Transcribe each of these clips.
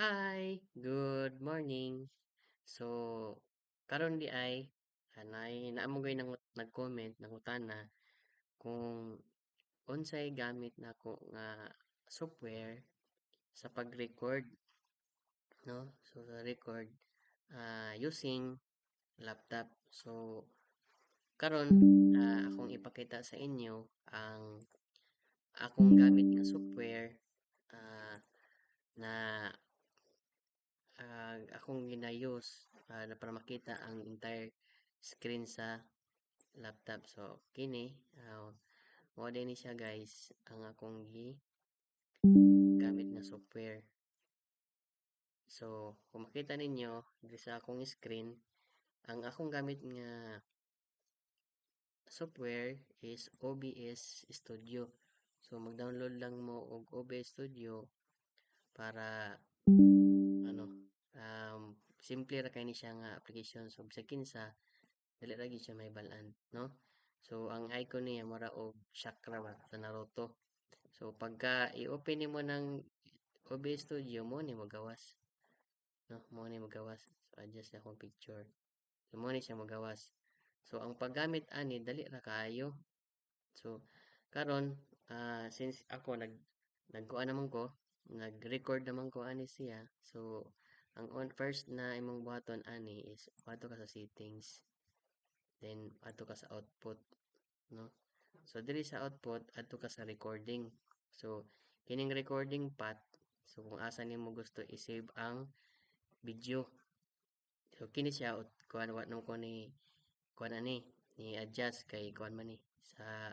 Hi, good morning. So, karon di ay anay naamong nang nag-comment nangutana kung unsay gamit nako nga software sa pag-record no so sa record uh, using laptop so karon uh, akong ipakita sa inyo ang akong gamit nga software uh, na uh, akong ginayos uh, para makita ang entire screen sa laptop. So kini uh, mo din siya guys ang akong gi gamit na software. So kung makita ninyo sa akong screen ang akong gamit nga software is OBS Studio. So mag-download lang mo og OBS Studio para simple ra kay ni siya nga application so sa kinsa dili ra siya may balan no? So ang icon niya mura og chakra ba sa Naruto. So pagka i-open nimo ng OBS Studio mo ni magawas no? Mo ni magawas so adjust akong picture. So mo ni siya magawas so ang paggamit ani dali ra kaayo. So karon uh, since ako nag nagkuan naman ko nag-record naman ko ani siya so ang on first na imong buhaton ani is ato ka sa settings then ato ka sa output no? So diri sa output ato ka sa recording. So kining recording path so kung asa nimo gusto i-save ang video. So kini siya kuan wa nung ko ni kuan ani ni adjust kay kuan man ni sa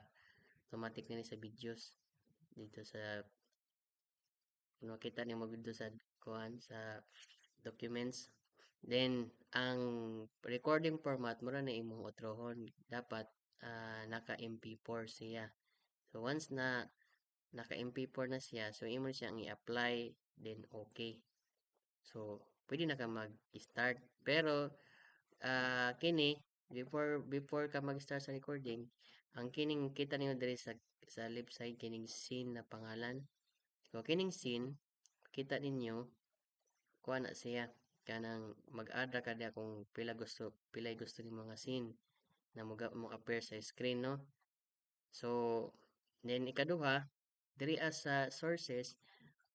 automatic ni sa videos. Dito sa kung makita nimo dito sa kuan sa documents. Then ang recording format mura na imong utrohon dapat uh, naka MP4 siya. So once na naka MP4 na siya so imo siyang i-apply then okay. So pwede na ka mag-start. Pero uh, kini before before ka mag-start sa recording ang kining kita niyo diri sa sa left side kining scene na pangalan. So kining scene kita ninyo kuha na siya kanang mag-add ra kada kung pila gusto pila gusto ni mga scene na mo appear sa screen no? So then ikaduha diri sa sources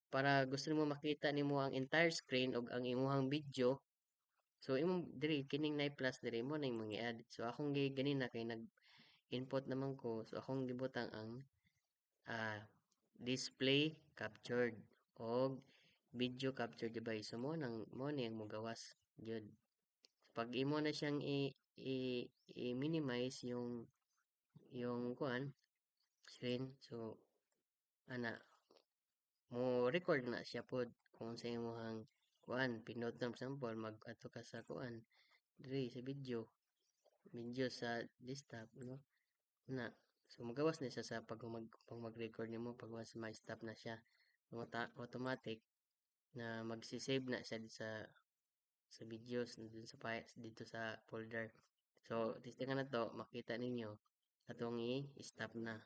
para gusto nimo makita nimo ang entire screen ug ang imong video so imong diri kining na plus diri mo na imong i-add. So akong gi ganina kay nag input naman ko so akong gibutang ang uh, display captured og video capture device so mo nang mo ni ang mogawas gyud pag imo na siyang i, i, i minimize yung yung kuan screen so ana mo record na siya pod kung sa imong kuan pindot na example mag ato ka sa kuan diri sa video video sa desktop no? Na so magawas na siya sa pag mag pag mag-record nimo pag once may stop na siya automatic na magsi-save na siya sa sa videos dito sa dito sa folder. So, testingan na to, makita ninyo atong i-stop na.